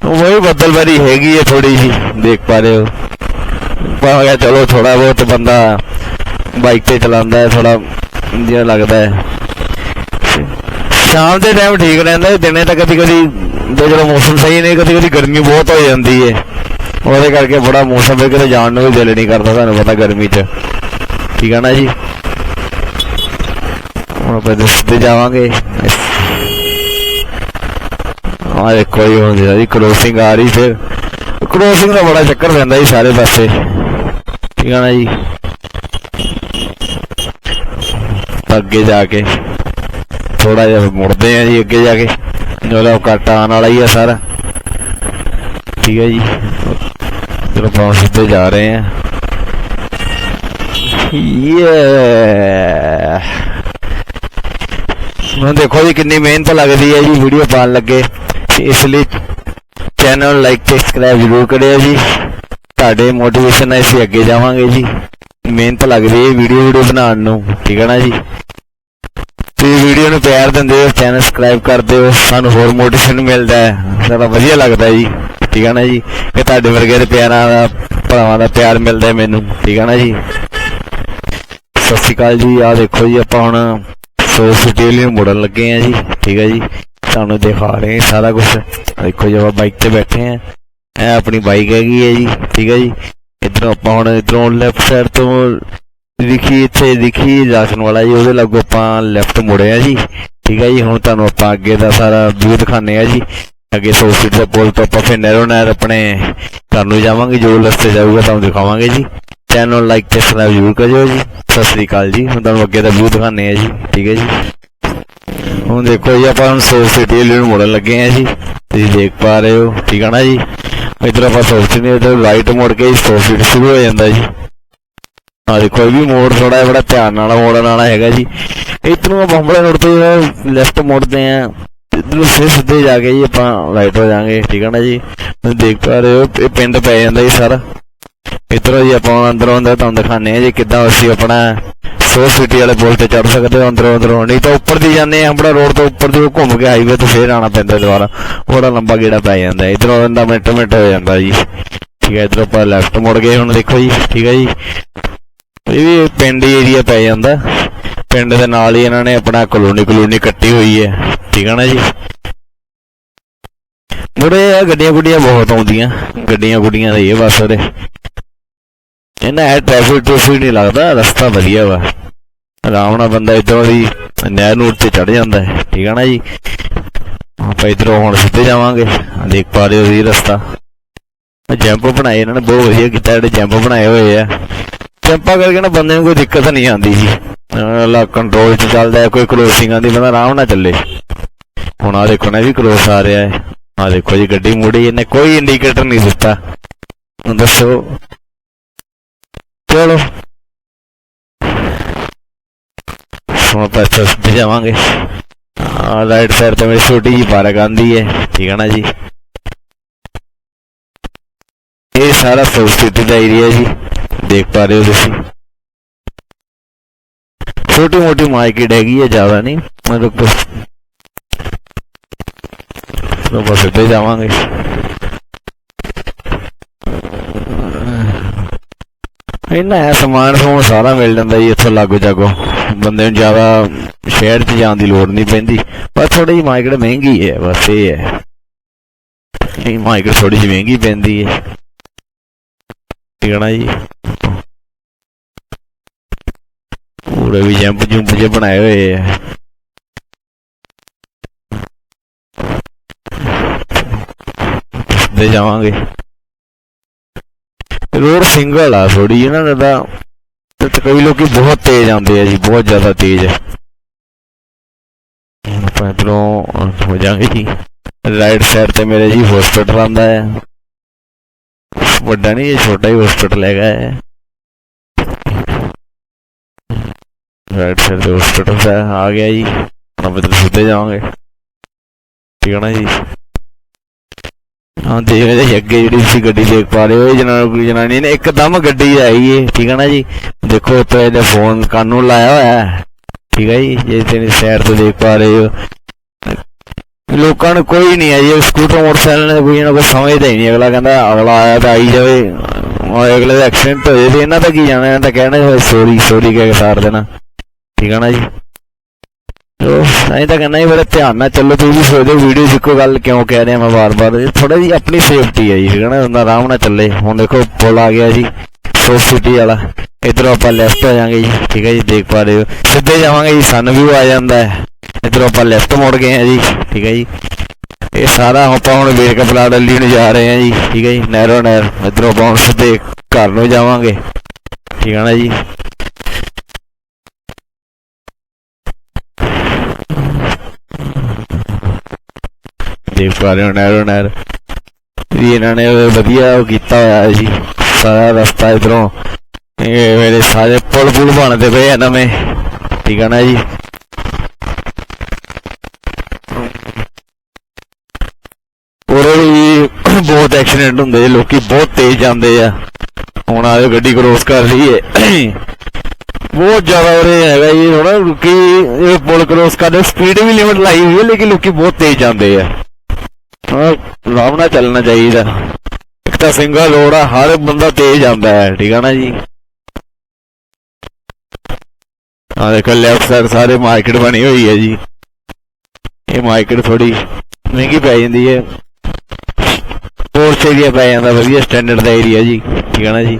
ਉਹ ਵੀ ਹੈਗੀ ਹੈ ਥੋੜੀ ਜੀ ਦੇਖ ਪਾ ਰਹੇ ਹੋ। ਆਪਾਂ ਕਿਹਾ ਚਲੋ ਥੋੜਾ ਬਹੁਤ ਬੰਦਾ ਬਾਈਕ ਤੇ ਚਲਾਉਂਦਾ ਹੈ ਥੋੜਾ ਜਿਹਾ ਲੱਗਦਾ ਹੈ। ਸ਼ਾਮ ਦੇ ਟਾਈਮ ਠੀਕ ਰਹਿੰਦਾ ਹੈ, ਦਿਨੇ ਤਾਂ ਕਦੀ ਕਦੀ ਜਦੋਂ ਮੌਸਮ ਸਹੀ ਨਹੀਂ ਕਦੀ ਕਦੀ ਗਰਮੀ ਬਹੁਤ ਹੋ ਜਾਂਦੀ ਹੈ ਉਹਦੇ ਕਰਕੇ ਬੜਾ ਮੌਸਮ ਵੀ ਕਿਤੇ ਜਾਣ ਨੂੰ ਵੀ ਦਿਲ ਨਹੀਂ ਕਰਦਾ ਤੁਹਾਨੂੰ ਪਤਾ ਗਰਮੀ 'ਚ। ਠੀਕ ਆ ਨਾ ਜੀ? ਹੁਣ ਆਪਾਂ ਇੱਧਰ ਸਿੱਧੇ ਜਾਵਾਂਗੇ। ਆ ਦੇਖੋ ਜੀ ਹੁਣ ਜਿਹੜੀ ਕ੍ਰੋਸਿੰਗ ਆ ਰਹੀ ਫਿਰ। ਕ੍ਰੋਸਿੰਗ ਦਾ ਬੜਾ ਚੱਕਰ ਪੈਂਦਾ ਜੀ ਸਾਰੇ ਪਾਸੇ। ਠੀਕ ਆ ਨਾ ਜੀ? ਅੱਗੇ ਜਾ ਕੇ। ਥੋੜਾ ਜਿਹਾ ਮੁੜਦੇ ਆ ਜੀ ਅੱਗੇ ਜਾ ਕੇ। ਜਿਹੜਾ ਕੱਟ ਆਉਣ ਵਾਲਾ ਹੀ ਆ ਸਾਰਾ। ਠੀਕ ਹੈ ਜੀ। ਜਦੋਂ ਆਪਾਂ ਸਿੱਧੇ ਜਾ ਰਹੇ ਆ। ਯੇ ਦੇਖੋ ਜੀ ਕਿੰਨੀ ਮਿਹਨਤ ਲੱਗਦੀ ਹੈ ਜੀ ਵੀਡੀਓ ਪਾਉਣ ਲੱਗੇ। ਇਸ ਲਈ ਚੈਨਲ ਲਾਈਕ ਤੇ ਸਬਸਕ੍ਰਾਈਬ ਜ਼ਰੂਰ ਕਰਿਓ ਜੀ। ਤੁਹਾਡੇ ਮੋਟੀਵੇਸ਼ਨ ਨਾਲ ਅਸੀਂ ਅੱਗੇ ਜਾਵਾਂਗੇ ਜੀ। ਮਿਹਨਤ ਲੱਗਦੀ ਹੈ ਵੀਡੀਓ ਵੀਡੀਓ ਬਣਾਉਣ ਨੂੰ। ਠੀਕ ਹੈ ਨਾ ਜੀ? ਤੇ ਵੀਡੀਓ ਨੂੰ ਪਿਆਰ ਦਿੰਦੇ ਹੋ ਚੈਨਲ ਸਬਸਕ੍ਰਾਈਬ ਕਰਦੇ ਹੋ, ਸਾਨੂੰ ਹੋਰ ਮੋਟੀਵੇਸ਼ਨ ਮਿਲਦਾ ਹੈ, ਸਾਡਾ ਵਧੀਆ ਲੱਗਦਾ ਜੀ, ਠੀਕ ਹੈ ਨਾ ਜੀ? ਕਿ ਤੁਹਾਡੇ ਵਰਗੇ ਦੇ ਪਿਆਰਾਂ ਦਾ, ਭਰਾਵਾਂ ਦਾ ਪਿਆਰ ਮਿਲਦਾ ਮੈਨੂੰ, ਠੀਕ ਹੈ ਨਾ ਜੀ? ਸਤਿ ਸ਼੍ਰੀ ਅਕਾਲ ਜੀ ਆ ਦੇਖੋ ਜੀ, ਆਪਾਂ ਹੁਣ ਸੋ ਸਿਟੀ ਲਈ ਲੱਗੇ ਆ ਜੀ, ਠੀਕ ਹੈ ਜੀ? ਤੁਹਾਨੂੰ ਦਿਖਾ ਰਹੇ ਸਾਰਾ ਕੁਝ ਦੇਖੋ ਜੀ, ਆਪਾਂ ਬਾਈਕ ਤੇ ਬੈਠੇ ਆ ਇਹ ਆਪਣੀ ਬਾਈਕ ਹੈਗੀ ਹੈ ਜੀ, ਠੀਕ ਹੈ ਜੀ? ਇਧਰੋਂ ਆਪਾਂ ਹੁਣ ਇਧਰੋਂ ਲੈਫਟ ਸਾਈਡ ਤੋਂ ਦਿਖੀ ਇੱਥੇ ਦਿਖੀ ਰਾਸ਼ਨ ਵਾਲਾ ਜੀ, ਉਹਦੇ ਲਾਗੋਂ ਆਪਾਂ ਲੈਫਟ ਮੁੜੇ ਆ ਜੀ। ਠੀਕ ਹੈ ਜੀ, ਹੁਣ ਤੁਹਾਨੂੰ ਆਪਾਂ ਅੱਗੇ ਦਾ ਸਾਰਾ ਵਿਊ ਦਿਖਾਣੇ ਆ ਜੀ। ਅੱਗੇ ਸੋ ਸਿਟੀ ਦੇ ਪੁਲ ਤੋਂ ਆਪਾਂ ਫਿਰ ਨਹਿਰੋ ਨਹਿਰ ਆਪਣੇ ਘਰ ਨੂੰ ਜਾਵਾਂਗੇ, ਜੋ ਰਸਤੇ ਜਾਊਗਾ ਤੁਹਾਨੂੰ ਦਿਖਾਵਾਂਗੇ ਜੀ। ਚੈਨਲ ਲਾਈਕ ਤੇ ਸਬਸਕ੍ਰਾਈਬ ਜ਼ਰੂਰ ਕਰਿਓ ਜੀ। ਸਤਿ ਸ੍ਰੀ ਅਕਾਲ ਜੀ। ਹੁਣ ਤੁਹਾਨੂੰ ਅੱਗੇ ਦਾ ਵਿਊ ਦਿਖਾਣੇ ਆ ਜੀ। ਠੀਕ ਹੈ ਜੀ। ਹੁਣ ਦੇਖੋ ਜੀ, ਆਪਾਂ ਹੁਣ ਸੋ ਸਿਟੀ ਲਈ ਮੁੜਨ ਲੱਗੇ ਆ ਜੀ। ਤੁਸੀਂ ਦੇਖ ਪਾ ਰਹੇ ਹੋ। ਠੀਕ ਹੈ ਨਾ ਜੀ। ਇਧਰ ਆਪਾਂ ਸੋ ਸਿਟੀ ਇਧਰ ਰਾਈਟ ਮੁੜ ਕੇ ਸੋ ਸਿਟੀ ਸ਼ੁਰੂ ਹੋ ਜਾਂਦਾ ਜੀ। ਆ ਦੇਖੋ, ਇਹ ਵੀ ਮੋੜ ਥੋੜਾ ਬੜਾ ਧਿਆਨ ਨਾਲ, ਮੋੜਨ ਵਾਲਾ ਹੈਗਾ ਜੀ। ਇਧਰੋਂ ਆਪਾਂ ਬੰਬਲੇ ਰੋਡ ਤੋਂ ਲੈਫਟ ਮੁੜਦੇ ਆ ਇਧਰੋਂ ਫਿਰ ਸਿੱਧੇ ਜਾ ਕੇ ਜੀ ਆਪਾਂ ਰਾਈਟ ਹੋ ਜਾਾਂਗੇ, ਠੀਕ ਹੈ ਨਾ ਜੀ? ਤੁਸੀਂ ਦੇਖ ਪਾ ਰਹੇ ਹੋ, ਇਹ ਪਿੰਡ ਪੈ ਜਾਂਦਾ ਜੀ ਸਾਰਾ। ਇਧਰੋਂ ਜੀ ਆਪਾਂ ਅੰਦਰੋਂ ਅੰਦਰ ਤੁਹਾਨੂੰ ਦਿਖਾਣੇ ਆ ਜੀ ਕਿੱਦਾਂ ਅਸੀਂ ਆਪਣਾ ਸੋ ਸਿਟੀ ਵਾਲੇ ਪੁਲ ਤੇ ਚੜ ਸਕਦੇ ਹੋ, ਅੰਦਰੋਂ ਅੰਦਰੋਂ। ਨਹੀਂ ਤਾਂ ਉੱਪਰ ਦੀ ਜਾਂਦੇ ਆ ਆਪਣਾ ਰੋਡ ਤੋਂ ਉੱਪਰ ਦੀ ਘੁੰਮ ਕੇ ਹਾਈਵੇ ਤੋਂ ਫੇਰ ਆਣਾ ਪੈਂਦਾ ਦੁਬਾਰਾ। ਬੜਾ ਲੰਬਾ ਗੇੜਾ ਪੈ ਜਾਂਦਾ, ਇਧਰੋਂ ਬੰਦਾ ਮਿੰਟ ਮਿੰਟ ਹੋ ਜਾਂਦਾ ਜੀ। ਠੀਕ ਹੈ ਇਧਰੋਂ ਆਪਾਂ ਲੈਫਟ ਮੁੜ ਗਏ ਹੁਣ, ਦੇਖੋ ਜੀ, ਠੀਕ ਹੈ ਜੀ। ਇਹ ਵੀ ਪਿੰਡ ਏਰੀਆ ਪੈ ਜਾਂਦਾ। ਪਿੰਡ ਦੇ ਨਾਲ ਹੀ ਇਹਨਾਂ ਨੇ ਆਪਣਾ ਕਲੋਨੀ ਕਲੋਨੀ ਕੱਟੀ ਹੋਈ ਹੈ। ਠੀਕ ਹੈ ਨਾ ਜੀ? ਮੁੜੇ ਆ ਗੱਡੀਆਂ ਗੁੱਡੀਆਂ ਬਹੁਤ ਆਉਂਦੀਆਂ। ਗੱਡੀਆਂ ਗੁੱਡੀਆਂ ਦਾ ਹੀ ਬਸ ਉਹਦੇ ਇਹਨਾਂ ਹੈ ਟ੍ਰੈਫਿਕ ਟ੍ਰੈਫਿਕ ਨਹੀਂ ਲੱਗਦਾ, ਰਸਤਾ ਵਧੀਆ ਵਾ। ਆਰਾਮ ਨਾਲ ਬੰਦਾ ਇਧਰੋਂ ਦੀ ਨਹਿਰ ਨੂਰ ਤੇ ਚੜ ਜਾਂਦਾ ਹੈ। ਠੀਕ ਹੈ ਨਾ ਜੀ? ਆਪਾਂ ਇਧਰੋਂ ਹੁਣ ਸਿੱਧੇ ਜਾਵਾਂਗੇ। ਦੇਖ ਪਾ ਰਹੇ ਹੋ ਜੀ ਰਸਤਾ। ਜੈਂਪ ਬਣਾਏ ਇਹਨਾਂ ਨੇ, ਬਹੁਤ ਵਧੀਆ ਕੀਤਾ। ਜਿਹੜੇ ਜੈਂਪ ਬਣਾਏ ਹੋਏ ਆ। ਜੰਪਾਂ ਕਰਕੇ ਨਾ ਬੰਦੇ ਨੂੰ ਕੋਈ ਦਿੱਕਤ ਨਹੀਂ ਆਉਂਦੀ ਜੀ ਲਾ ਕੰਟਰੋਲ 'ਚ ਚੱਲਦਾ ਹੈ, ਕੋਈ ਕ੍ਰੋਸਿੰਗ ਆਉਂਦੀ, ਬੰਦਾ ਆਰਾਮ ਨਾਲ ਚੱਲੇ। ਹੁਣ ਆ ਦੇਖੋ ਨਾ ਵੀ ਕ੍ਰੋਸ ਆ ਰਿਹਾ ਹੈ। ਆ ਦੇਖੋ ਜੀ, ਗੱਡੀ ਮੁੜੀ, ਇਹਨੇ ਕੋਈ ਇੰਡੀਕੇਟਰ ਨਹੀਂ ਦਿੱਤਾ। ਦੱਸੋ। ਚਲੋ। ਹੁਣ ਆਪਾਂ ਇੱਥੇ ਜਾਵਾਂਗੇ। ਆ ਰਾਈਟ ਸਾਈਡ ਤੇ ਮੇਰੀ ਛੋਟੀ ਜੀ ਪਾਰਕ ਆਂਦੀ ਹੈ, ਠੀਕ ਹੈ ਨਾ ਜੀ? ਇਹ ਸਾਰਾ ਸਬ ਸਿਟੀ ਦਾ ਏਰੀਆ ਜੀ। ਦੇਖ ਪਾ ਰਹੇ ਹੋ ਤੁਸੀਂ। ਛੋਟੀ ਮੋਟੀ ਮਾਰਕੀਟ ਹੈਗੀ ਹੈ ਜ਼ਿਆਦਾ ਨਹੀਂ। ਮਤਲਬ ਕੁਝ ਤਾਂ ਬਸ ਇੱਥੇ ਜਾਵਾਂਗੇ। ਇਹਨਾਂ ਸਮਾਨ ਸਮੂਨ ਸਾਰਾ ਮਿਲ ਜਾਂਦਾ ਜੀ ਇੱਥੋਂ ਲਾਗੋ ਜਾਗੋ। ਬੰਦੇ ਨੂੰ ਜ਼ਿਆਦਾ ਸ਼ਹਿਰ 'ਚ ਜਾਣ ਦੀ ਲੋੜ ਨਹੀਂ ਪੈਂਦੀ। ਪਰ ਥੋੜੀ ਜਿਹੀ ਮਾਰਕੀਟ ਮਹਿੰਗੀ ਹੈ, ਬਸ ਇਹ ਹੈ। ਇਹ ਮਾਰਕੀਟ ਥੋੜੀ ਜਿਹੀ ਮਹਿੰਗੀ ਪੈਂਦੀ ਹੈ। ਠੀਕ ਜੀ। ਪੂਰੇ ਵੀ ਜੰਪ ਜੰਪ ਜੇ ਬਣਾਏ ਹੋਏ ਆ। ਦੇ ਜਾਵਾਂਗੇ। ਰੋਡ ਸਿੰਗਲ ਆ ਥੋੜੀ ਇਹਨਾਂ ਦਾ ਤੇ ਕਈ ਲੋਕੀ ਬਹੁਤ ਤੇਜ਼ ਆਉਂਦੇ ਆ ਜੀ, ਬਹੁਤ ਜ਼ਿਆਦਾ ਤੇਜ਼। ਆਪਾਂ ਇੱਧਰੋਂ ਹੋ ਜਾਾਂਗੇ ਜੀ। ਰਾਈਟ ਸਾਈਡ ਤੇ ਮੇਰੇ ਜੀ ਹਸਪੀਟਲ ਆਂਦਾ ਹੈ ਵੱਡਾ ਨਹੀਂ, ਇਹ ਛੋਟਾ ਹੀ ਹਸਪੀਟਲ ਹੈਗਾ। ਹੈ ਰਾਈਟ ਸਾਈਡ ਤੇ ਹਸਪੀਟਲ ਹੈ, ਆ ਗਿਆ ਜੀ। ਆਪਾਂ ਇੱਧਰ ਸਿੱਧੇ ਜਾਵਾਂਗੇ। ਠੀਕ ਹੈ ਨਾ ਜੀ? ਹਾਂ, ਦੇਖ ਰਹੇ ਜੀ, ਅੱਗੇ ਜਿਹੜੀ ਤੁਸੀਂ ਗੱਡੀ ਦੇਖ ਪਾ ਰਹੇ ਹੋ, ਇਹ ਜਨਾਨੀ ਜਨਾਨੀ ਨੇ ਇੱਕਦਮ ਗੱਡੀ ਆਈ ਏ। ਠੀਕ ਹੈ ਨਾ ਜੀ? ਦੇਖੋ ਉੱਤੇ ਇਹਦਾ ਫੋਨ ਕੰਨ ਨੂੰ ਲਾਇਆ ਹੋਇਆ। ਹੈ ਠੀਕ ਹੈ ਜੀ? ਜੇ ਤੁਸੀਂ ਸਾਈਡ ਤੋਂ ਦੇਖ ਪਾ ਰਹੇ ਹੋ ਲੋਕਾਂ ਨੂੰ ਕੋਈ ਨਹੀਂ ਹੈ ਜੀ ਸਕੂਟਰ, ਮੋਟਰਸਾਈਕਲ ਨੇ ਕੋਈ ਇਹਨਾਂ ਕੋਈ ਸਮਝਦਾ ਹੀ ਨਹੀਂ। ਅਗਲਾ ਕਹਿੰਦਾ, ਅਗਲਾ ਆਇਆ ਤਾਂ ਆਈ ਜਾਵੇ। ਉਹ ਅਗਲੇ ਦਾ ਐਕਸੀਡੈਂਟ ਹੋ ਜੇ ਇਹਨਾਂ ਦਾ ਕੀ ਜਾਣਾ, ਇਹਨਾਂ ਤਾਂ ਕਹਿਣਾ ਸੋਰੀ ਸੋਰੀ ਕਹਿ ਕੇ ਸਾਰ ਦੇਣਾ। ਠੀਕ ਆ ਨਾ ਜੀ? ਉਹ ਨਹੀਂ ਤਾਂ ਕਹਿੰਦਾ ਜੀ, ਬੜੇ ਧਿਆਨ ਨਾਲ ਚੱਲੋ, ਤੁਸੀਂ ਵੀ ਸੋਚਦੇ ਵੀਡੀਓ ਇੱਕੋ ਗੱਲ ਕਿਉਂ ਕਹਿ ਰਿਹਾ ਮੈਂ ਵਾਰ-ਵਾਰ। ਥੋੜਾ ਜੀ ਆਪਣੀ ਸੇਫਟੀ ਹੈ ਜੀ, ਠੀਕ ਆ ਨਾ, ਬੰਦਾ ਆਰਾਮ ਨਾਲ ਚੱਲੇ। ਹੁਣ ਦੇਖੋ, ਪੁਲ ਆ ਗਿਆ ਜੀ ਸੋ ਸਿਟੀ ਵਾਲਾ। ਇਧਰੋਂ ਆਪਾਂ ਲੈਫਟ ਹੋ ਜਾਾਂਗੇ ਜੀ, ਠੀਕ ਹੈ ਜੀ, ਦੇਖ ਪਾ ਰਹੇ ਹੋ। ਸਿੱਧੇ ਜਾਵਾਂਗੇ ਜੀ ਸਨ ਵੀ ਆ ਜਾਂਦਾ ਹੈ। ਇਧਰੋਂ ਆਪਾਂ ਲੈਫਟ ਮੁੜ ਗਏ ਆ ਜੀ, ਠੀਕ ਹੈ ਜੀ। ਇਹ ਸਾਰਾ ਆਪਾਂ ਹੁਣ ਵੇਰਕ ਪਲਾਟ ਅੱਲੀ ਨੂੰ ਜਾ ਰਹੇ ਆ ਜੀ, ਠੀਕ ਹੈ ਜੀ, ਨਹਿਰੋ ਨਹਿਰ। ਇਧਰੋਂ ਆਪਾਂ ਹੁਣ ਸਿੱਧੇ ਘਰ ਨੂੰ ਜਾਵਾਂਗੇ, ਠੀਕ ਹੈ ਨਾ ਜੀ। ਦੇਖ ਪਾ ਰਹੇ ਹੋ ਨਹਿਰੋ ਨਹਿਰ। ਵੀ ਇਹਨਾਂ ਨੇ ਵਧੀਆ ਕੀਤਾ ਹੋਇਆ ਜੀ, ਸਾਰਾ ਰਸਤਾ ਇਧਰੋਂ। ਇਹ ਮੇਰੇ ਸਾਰੇ ਪੁਲ ਪੁਲ ਬਣਦੇ ਪਏ ਆ ਨਵੇਂ, ਠੀਕ ਹੈ ਨਾ ਜੀ ਉਰੇ ਵੀ ਬਹੁਤ ਐਕਸੀਡੈਂਟ ਹੁੰਦੇ ਆ, ਲੋਕੀ ਬਹੁਤ ਤੇਜ਼ ਜਾਂਦੇ ਆ। ਹੁਣ ਆਜੋ ਗੱਡੀ ਕ੍ਰੋਸ ਕਰ ਰਹੀ ਹੈ ਬਹੁਤ ਜ਼ਿਆਦਾ ਉਰੇ ਹੈਗਾ ਜੀ ਹੁਣ ਲੋਕੀ ਇਹ ਪੁਲ ਕ੍ਰੋਸ ਕਰਦੇ ਸਪੀਡ ਵੀ ਲਿਮਟ ਲਾਈ ਹੋਈ ਹੈ ਲੇਕਿਨ ਲੋਕੀ ਬਹੁਤ ਤੇਜ਼ ਜਾਂਦੇ ਆ। ਆਰਾਮ ਨਾਲ ਚੱਲਣਾ ਚਾਹੀਦਾ। ਇੱਕ ਤਾਂ ਸਿੰਗਲ ਰੋਡ ਆ ਹਰ ਬੰਦਾ ਤੇਜ਼ ਜਾਂਦਾ ਹੈ ਠੀਕ ਆ ਨਾ ਜੀ? ਆ ਦੇਖੋ ਲੈਫਟ ਸਾਈਡ ਸਾਰੇ ਮਾਰਕੀਟ ਬਣੀ ਹੋਈ ਹੈ ਜੀ। ਇਹ ਮਾਰਕੀਟ ਥੋੜੀ ਮਹਿੰਗੀ ਪੈ ਜਾਂਦੀ ਹੈ। ਪੋਰਚ ਏਰੀਆ ਪੈ ਜਾਂਦਾ, ਵਧੀਆ ਸਟੈਂਡਰਡ ਦਾ ਏਰੀਆ ਜੀ, ਠੀਕ ਆ ਨਾ ਜੀ?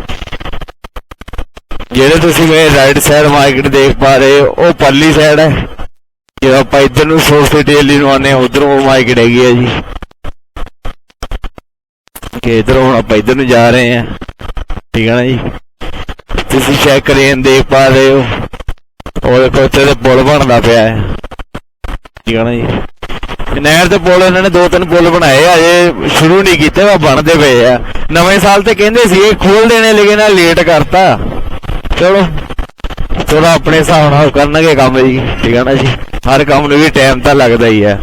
ਜਿਹੜੇ ਤੁਸੀਂ ਮੇਰੇ ਰਾਈਟ ਸਾਈਡ ਮਾਰਕੀਟ ਦੇਖ ਪਾ ਰਹੇ ਹੋ, ਉਹ ਪਰਲੀ ਸਾਈਡ ਹੈ। ਜਦੋਂ ਆਪਾਂ ਇੱਧਰ ਨੂੰ ਸੋਰਸ ਸਿਟੀ ਨੂੰ ਆਨੇ ਉਧਰੋਂ ਮਾਰਕੀਟ ਹੈਗੀ ਹੈ ਜੀ। ਕਿ ਇਧਰੋਂ ਹੁਣ ਆਪਾਂ ਇੱਧਰ ਨੂੰ ਜਾ ਰਹੇ ਹਾਂ, ਠੀਕ ਹੈ ਨਾ ਜੀ? ਤੁਸੀਂ ਚੈੱਕ ਕਰੇਨ ਦੇਖ ਪਾ ਰਹੇ ਹੋ। ਉਹ ਦੇਖੋ ਉੱਥੇ ਪੁਲ ਬਣਦਾ ਪਿਆ ਹੈ। ਠੀਕ ਹੈ ਨਾ ਜੀ? ਨਹਿਰ ਤੇ ਪੁਲ ਇਹਨਾਂ ਨੇ ਦੋ ਤਿੰਨ ਪੁਲ ਬਣਾਏ ਆ ਅਜੇ ਸ਼ੁਰੂ ਨਹੀਂ ਕੀਤੇ ਵਾ ਬਣਦੇ ਪਏ ਆ। ਨਵੇਂ ਸਾਲ ਤੇ ਕਹਿੰਦੇ ਸੀ ਇਹ ਖੋਲ ਦੇਣੇ, ਲੇਕਿਨ ਆ ਲੇਟ ਕਰਤਾ। ਚਲੋ ਚਲੋ ਆਪਣੇ ਹਿਸਾਬ ਨਾਲ ਕਰਨਗੇ ਕੰਮ ਜੀ, ਠੀਕ ਹੈ ਨਾ ਜੀ? ਹਰ ਕੰਮ ਨੂੰ ਵੀ ਟਾਈਮ ਤਾਂ ਲੱਗਦਾ ਹੀ ਹੈ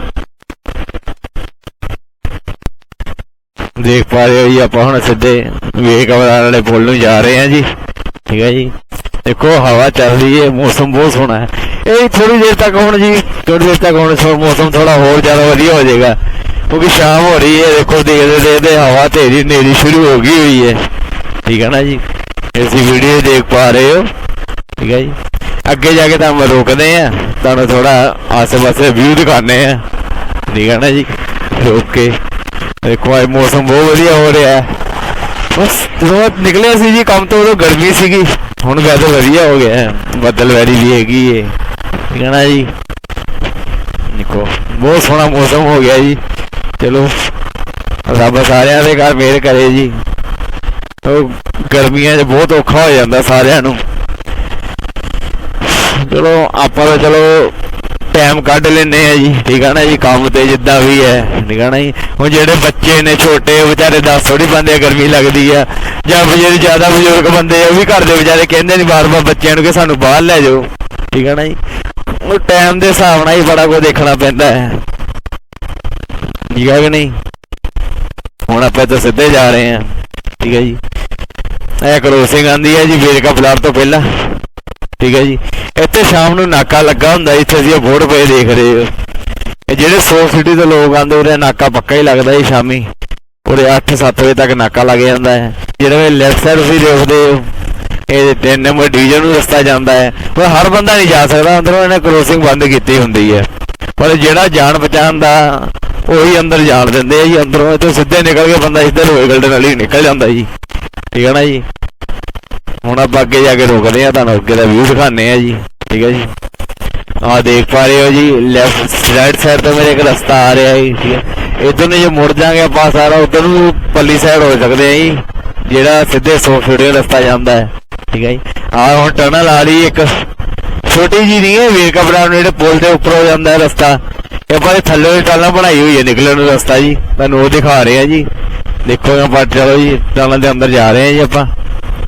ਦੇਖ ਪਾ ਰਹੇ ਹੋ ਜੀ ਆਪਾਂ ਹੁਣ ਸਿੱਧੇ ਵੇਖ ਅਵਤਾਰ ਵਾਲੇ ਪੁਲ ਨੂੰ ਜਾ ਰਹੇ ਹਾਂ ਜੀ। ਠੀਕ ਹੈ ਜੀ? ਦੇਖੋ, ਹਵਾ ਚੱਲ ਰਹੀ ਹੈ, ਮੌਸਮ ਬਹੁਤ ਸੋਹਣਾ ਹੈ। ਇਹ ਥੋੜੀ ਦੇਰ ਤੱਕ ਹੁਣ ਜੀ ਥੋੜੀ ਦੇਰ ਤੱਕ ਹੁਣ ਮੌਸਮ ਥੋੜਾ ਹੋਰ ਜ਼ਿਆਦਾ ਵਧੀਆ ਹੋ ਜਾਏਗਾ। ਕਿਉਂਕਿ ਸ਼ਾਮ ਹੋ ਰਹੀ ਹੈ, ਦੇਖੋ, ਦੇਖਦੇ ਦੇਖਦੇ ਹਵਾ ਤੇਰੀ ਨੇਰੀ ਸ਼ੁਰੂ ਹੋ ਗਈ ਹੋਈ ਹੈ। ਠੀਕ ਹੈ ਨਾ ਜੀ? ਅਸੀਂ ਵੀਡੀਓ ਦੇਖ ਪਾ ਰਹੇ ਹੋ। ਠੀਕ ਹੈ ਜੀ? ਅੱਗੇ ਜਾ ਕੇ ਤਾਂ ਆਪਾਂ ਰੋਕਦੇ ਆ ਤੁਹਾਨੂੰ ਥੋੜਾ ਆਸੇ-ਪਾਸੇ ਵਿਊ ਦਿਖਾਣੇ ਆ ਠੀਕ ਹੈ ਨਾ ਜੀ? ਰੋਕ ਕੇ। ਦੇਖੋ ਇਹ ਮੌਸਮ ਬਹੁਤ ਵਧੀਆ ਹੋ ਰਿਹਾ ਹੈ। ਬਸ ਜਦੋਂ ਨਿਕਲਿਆ ਸੀ ਜੀ, ਕੰਮ ਤੋਂ ਉਦੋਂ ਗਰਮੀ ਸੀਗੀ। ਹੁਣ ਵੈਦਰ ਵਧੀਆ ਹੋ ਗਿਆ, ਬੱਦਲ ਵੈਰੀ ਵੀ ਹੈਗੀ ਏ। ਠੀਕ ਹੈ ਨਾ ਜੀ? ਦੇਖੋ, ਬਹੁਤ ਸੋਹਣਾ ਮੌਸਮ ਹੋ ਗਿਆ ਜੀ। ਚਲੋ, ਰੱਬ ਸਾਰਿਆਂ ਦੇ ਘਰ ਮਿਹਰ ਕਰੇ ਜੀ। ਉਹ ਗਰਮੀਆਂ 'ਚ ਬਹੁਤ ਔਖਾ ਹੋ ਜਾਂਦਾ ਸਾਰਿਆਂ ਨੂੰ। ਚਲੋ, ਆਪਾਂ ਤਾਂ ਚਲੋ ਟਾਈਮ ਕੱਢ ਲੈਨੇ ਆ ਜੀ, ਠੀਕ ਆ ਨਾ ਜੀ, ਕੰਮ ਤੇ ਜਿੱਦਾਂ ਵੀ ਹੈ, ਠੀਕ ਆ ਨਾ ਜੀ। ਹੁਣ ਜਿਹੜੇ ਬੱਚੇ ਨੇ ਛੋਟੇ ਵਿਚਾਰੇ ਦੱਸ ਥੋੜੀ ਬੰਦੇ ਗਰਮੀ ਲੱਗਦੀ ਆ। ਜਾਂ ਜਿਹੜੇ ਜ਼ਿਆਦਾ ਬਜ਼ੁਰਗ ਬੰਦੇ ਆ, ਉਹ ਵੀ ਘਰ ਦੇ ਵਿਚਾਰੇ ਕਹਿੰਦੇ ਨਹੀਂ ਬਾਰ-ਬਾਰ ਬੱਚਿਆਂ ਨੂੰ ਕਿ ਸਾਨੂੰ ਬਾਹਰ ਲੈ ਜਾਓ, ਠੀਕ ਆ ਨਾ ਜੀ। ਉਹ ਟਾਈਮ ਦੇ ਹਿਸਾਬ ਨਾਲ ਹੀ ਬੜਾ ਕੁਝ ਦੇਖਣਾ ਪੈਂਦਾ ਹੈ। ਠੀਕ ਆ ਕਿ ਨਹੀਂ? ਹੁਣ ਆਪਾਂ ਤਾਂ ਸਿੱਧੇ ਜਾ ਰਹੇ ਆ ਠੀਕ ਹੈ ਜੀ। ਇਹ ਕ੍ਰੋਸਿੰਗ ਆਂਦੀ ਹੈ ਜੀ, ਵੇਰਕਾ ਫਲਾਰ ਤੋਂ ਪਹਿਲਾਂ। ਠੀਕ ਹੈ ਜੀ। ਇੱਥੇ ਸ਼ਾਮ ਨੂੰ ਨਾਕਾ ਲੱਗਾ ਹੁੰਦਾ ਇੱਥੇ ਅਸੀਂ ਬੋਰਡ ਪਏ ਦੇਖ ਰਹੇ ਹੋ। ਇਹ ਜਿਹੜੇ ਸੋ ਸਿਟੀ ਦੇ ਲੋਕ ਆਂਦੇ ਉਹਦੇ ਨਾਕਾ ਪੱਕਾ ਹੀ ਲੱਗਦਾ ਜੀ ਸ਼ਾਮੀ। ਉਹਦੇ 8-7 ਵਜੇ ਤੱਕ ਨਾਕਾ ਲੱਗ ਜਾਂਦਾ ਹੈ। ਜਿਹੜੇ ਲੈਫਟ ਸਾਈਡ ਤੁਸੀਂ ਦੇਖਦੇ ਹੋ, ਇਹ ਤਿੰਨ ਨੰਬਰ ਡਿਵੀਜ਼ਨ ਨੂੰ ਰਸਤਾ ਜਾਂਦਾ ਹੈ। ਪਰ ਹਰ ਬੰਦਾ ਨਹੀਂ ਜਾ ਸਕਦਾ, ਅੰਦਰੋਂ ਇਹਨੇ ਕ੍ਰੋਸਿੰਗ ਬੰਦ ਕੀਤੀ ਹੁੰਦੀ ਹੈ। ਪਰ ਜਿਹੜਾ ਜਾਣ ਪਛਾਣ ਦਾ, ਉਹੀ ਅੰਦਰ ਜਾਣ ਦਿੰਦੇ ਆ ਜੀ, ਅੰਦਰੋਂ ਇੱਥੋਂ ਸਿੱਧੇ ਨਿਕਲ ਕੇ ਬੰਦਾ ਇੱਧਰ ਹੋਏ ਗਲਡਨ ਵਾਲੀ ਨਿਕਲ ਜਾਂਦਾ ਜੀ। ਠੀਕ ਹੈ ਨਾ ਜੀ? ਹੁਣ ਆਪਾਂ ਅੱਗੇ ਜਾ ਕੇ ਰੁਕਦੇ ਆ ਤੁਹਾਨੂੰ ਅੱਗੇ ਦਾ ਵਿਊ ਦਿਖਾਣੇ ਆ ਜੀ। ਠੀਕ ਹੈ ਜੀ। ਆਹ ਦੇਖ ਪਾ ਰਹੇ ਹੋ ਜੀ ਲੈਫਟ ਰਾਈਟ ਸਾਈਡ ਤੋਂ ਮੇਰੇ ਇੱਕ ਰਸਤਾ ਆ ਰਿਹਾ ਹੈ ਠੀਕ ਹੈ। ਇਧਰ ਨੂੰ ਜੇ ਮੁੜ ਜਾਾਂਗੇ ਆਪਾਂ ਸਾਰਾ, ਉਧਰ ਨੂੰ ਪੱਲੀ ਸਾਈਡ ਹੋ ਸਕਦੇ ਆ ਜੀ, ਜਿਹੜਾ ਸਿੱਧੇ ਸੋ ਫੀਟੇ ਰਸਤਾ ਜਾਂਦਾ ਹੈ, ਠੀਕ ਹੈ ਜੀ। ਆਹ ਹੁਣ ਟਨਲ ਆ ਰਹੀ ਇੱਕ। ਛੋਟੀ ਜੀ ਨਹੀਂ ਹੈ ਵੀਰ ਕਬਰਾਂ ਜਿਹੜੇ ਪੁਲ ਦੇ ਉੱਪਰ ਹੋ ਜਾਂਦਾ ਹੈ ਰਸਤਾ। ਇਹ ਆਪਾਂ ਥੱਲੇ ਟਨਲ ਬਣਾਈ ਹੋਈ ਹੈ, ਨਿਕਲਣ ਨੂੰ ਰਸਤਾ ਜੀ। ਤੁਹਾਨੂੰ ਉਹ ਦਿਖਾ ਰਹੇ ਆ ਜੀ। ਦੇਖੋ ਆਪਾਂ, ਚਲੋ ਜੀ ਟਨਲ ਦੇ ਅੰਦਰ ਜਾ ਰਹੇ ਆ ਜੀ ਆਪਾਂ।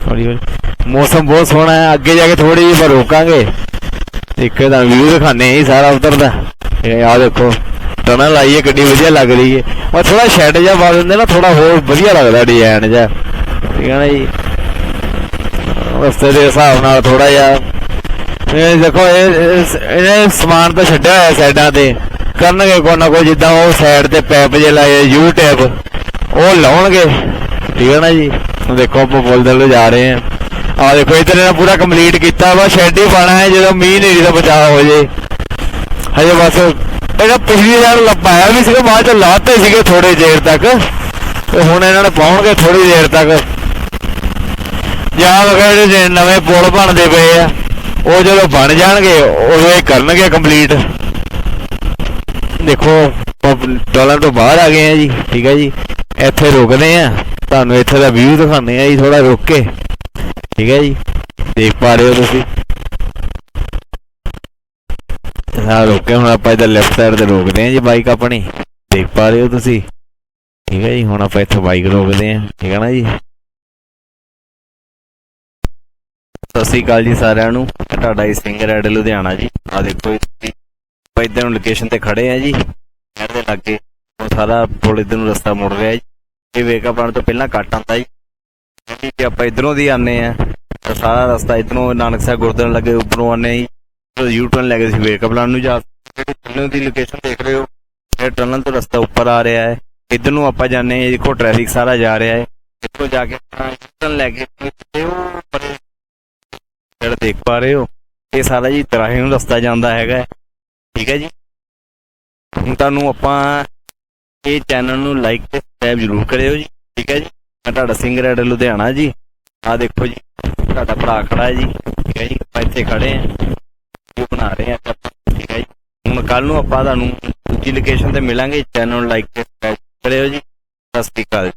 ਹੌਲੀ ਹੌਲੀ। ਮੌਸਮ ਬਹੁਤ ਸੋਹਣਾ ਹੈ। ਅੱਗੇ ਜਾ ਕੇ ਥੋੜੀ ਜਿਹੀ ਪਰ ਰੋਕਾਂਗੇ। ਇੱਕ ਦਾ ਵਿਊ ਦਿਖਾਣੇ ਆ ਸਾਰਾ ਉਧਰ ਦਾ। ਇਹ ਆ ਦੇਖੋ, ਟਨਲ ਆਈ ਹੈ ਗੱਡੀ ਵਧੀਆ ਲੱਗ ਰਹੀ ਹੈ। ਉਹ ਥੋੜਾ ਸ਼ੈਡ ਜਿਹਾ ਪਾ ਦਿੰਦੇ ਨਾ ਥੋੜਾ ਹੋਰ ਵਧੀਆ ਲੱਗਦਾ ਡਿਜ਼ਾਈਨ ਜਿਹਾ। ਠੀਕ ਹੈ ਨਾ ਜੀ? ਰਸਤੇ ਦੇ ਹਿਸਾਬ ਨਾਲ ਥੋੜਾ ਜਿਹਾ। ਇਹ ਦੇਖੋ, ਇਹ ਇਹ- ਸਮਾਨ ਤਾਂ ਛੱਡਿਆ ਹੋਇਆ ਸਾਈਡਾਂ ਤੇ। ਕਰਨਗੇ ਕੋਈ ਨਾ ਕੋਈ, ਜਿੱਦਾਂ ਉਹ ਸਾਈਡ ਤੇ ਪੈਪ ਜੇ ਲਾਏ ਯੂ ਟੈਪ ਉਹ ਲਾਉਣਗੇ। ਠੀਕ ਹੈ ਨਾ ਜੀ? ਦੇਖੋ ਆਪਾਂ ਬੋਲਦੇ ਜਾ ਰਹੇ ਹਾਂ। ਆ ਦੇਖੋ ਇਧਰ ਇਹਨਾਂ ਪੂਰਾ ਕੰਪਲੀਟ ਕੀਤਾ ਵਾ ਸ਼ੈੱਡ ਹੀ ਪਾਣਾ ਹੈ, ਜਦੋਂ ਮੀਂਹ ਨੇਰੀ ਦਾ ਬਚਾਅ ਹੋ ਜੇ। ਹਜੇ ਬਸ ਇਹਦਾ ਪਿਛਲੀ ਵਾਰ ਲਪਾਇਆ ਵੀ ਸੀਗਾ, ਬਾਅਦ ਚ ਲਾਤੇ ਸੀਗੇ ਥੋੜੇ ਦੇਰ ਤੱਕ। ਤੇ ਹੁਣ ਇਹਨਾਂ ਨੇ ਪਾਉਣਗੇ ਥੋੜੀ ਦੇਰ ਤੱਕ। ਜਾਂ ਵਗੈਰੇ ਜਿਹੜੇ ਨਵੇਂ ਪੁਲ ਬਣਦੇ ਪਏ ਆ, ਉਹ ਜਦੋਂ ਬਣ ਜਾਣਗੇ, ਉਦੋਂ ਇਹ ਕਰਨਗੇ ਕੰਪਲੀਟ ਦੇਖੋ ਡਾਲਰ ਤੋਂ ਬਾਹਰ ਆ ਗਏ ਆ ਜੀ, ਠੀਕ ਹੈ ਜੀ। ਇੱਥੇ ਰੁਕਦੇ ਆ। ਤੁਹਾਨੂੰ ਇੱਥੇ ਦਾ ਵਿਊ ਦਿਖਾਉਂਦੇ ਆ ਜੀ ਥੋੜਾ ਰੁਕ ਕੇ। ਠੀਕ ਹੈ ਜੀ। ਦੇਖ ਪਾ ਰਹੇ ਹੋ ਤੁਸੀਂ। ਹਾਂ ਰੁਕੇ ਹੁਣ ਆਪਾਂ ਇਧਰ ਲੈਫਟ ਸਾਈਡ ਤੇ ਰੋਕਦੇ ਆ ਜੀ ਬਾਈਕ ਆਪਣੀ। ਦੇਖ ਪਾ ਰਹੇ ਹੋ ਤੁਸੀਂ। ਠੀਕ ਹੈ ਜੀ, ਹੁਣ ਆਪਾਂ ਇੱਥੇ ਬਾਈਕ ਰੋਕਦੇ ਆ ਠੀਕ ਹੈ ਨਾ ਜੀ। ਸਤਿ ਸ਼੍ਰੀ ਅਕਾਲ ਜੀ ਸਾਰਿਆਂ ਨੂੰ। ਤੁਹਾਡਾ ਹੀ ਸਿੰਘ ਰੈਡ, ਲੁਧਿਆਣਾ ਜੀ। ਆ ਦੇਖੋ ਜੀ, ਆਪਾਂ ਇੱਧਰ ਨੂੰ ਲੋਕੇਸ਼ਨ ਤੇ ਖੜੇ ਆ ਜੀ। ਨਹਿਰ ਦੇ ਸਾਰਾ ਪੁਲ ਇੱਧਰ ਨੂੰ ਰਸਤਾ ਮੁੜ ਰਿਹਾ ਜੀ। ਇਹ ਵੇਕਾ ਬਣ ਤੋਂ ਪਹਿਲਾਂ ਕੱਟ ਆਉਂਦਾ ਜੀ। ਜੇ, ਆਪਾਂ ਇਧਰੋਂ ਦੀ ਆਨੇ ਆ ਸਾਰਾ ਰਸਤਾ ਇਧਰੋਂ ਨਾਨਕ ਸਾਹਿਬ ਗੁਰਦੁਆਰੇ ਲੱਗੇ, ਉੱਪਰੋਂ ਆਨੇ ਯੂ ਟਰਨ ਲੈ ਕੇ ਸੀ ਵੇਕਾ ਪਲਾਨ ਨੂੰ ਜਾ ਟਨਲ ਦੀ ਲੋਕੇਸ਼ਨ ਦੇਖ ਰਹੇ ਹੋ। ਇਹ ਟਨਲ ਤੋਂ ਰਸਤਾ ਉੱਪਰ ਆ ਰਿਹਾ ਹੈ। ਇਧਰ ਨੂੰ ਆਪਾਂ ਜਾਂਦੇ ਹਾਂ ਦੇਖੋ ਟ੍ਰੈਫਿਕ ਸਾਰਾ ਜਾ ਰਿਹਾ ਹੈ। ਇੱਥੋਂ ਜਾ ਕੇ ਟਰਨ ਲੈ ਕੇ ਪਰੇ ਜਿਹੜਾ ਦੇਖ ਪਾ ਰਹੇ ਹੋ, ਇਹ ਸਾਰਾ ਜੀ ਤਰਾਹੇ ਨੂੰ ਰਸਤਾ ਜਾਂਦਾ ਹੈਗਾ ਠੀਕ ਹੈ ਜੀ? ਹੁਣ ਤੁਹਾਨੂੰ ਆਪਾਂ ਇਹ ਚੈਨਲ ਨੂੰ ਲਾਈਕ ਤੇ ਸਬਸਕ੍ਰਾਈਬ ਜ਼ਰੂਰ ਕਰਿਓ ਜੀ। ਠੀਕ ਹੈ ਜੀ? ਤੁਹਾਡਾ ਸਿੰਘ ਰੈਡ ਲੁਧਿਆਣਾ ਜੀ। ਆ ਦੇਖੋ ਜੀ, ਤੁਹਾਡਾ ਭਰਾ ਖੜਾ ਹੈ ਜੀ। ਠੀਕ ਹੈ ਜੀ, ਆਪਾਂ ਇੱਥੇ ਖੜੇ ਆਂ ਵੀਡੀਓ ਬਣਾ ਰਹੇ ਆਂ ਠੀਕ ਹੈ ਜੀ। ਹੁਣ ਕੱਲ ਨੂੰ ਆਪਾਂ ਤੁਹਾਨੂੰ ਦੂਜੀ ਲੋਕੇਸ਼ਨ ਤੇ ਮਿਲਾਂਗੇ। ਚੈਨਲ ਨੂੰ ਲਾਈਕ ਕਰਿਓ ਜੀ। ਸਤਿ ਸ਼੍ਰੀ ਅਕਾਲ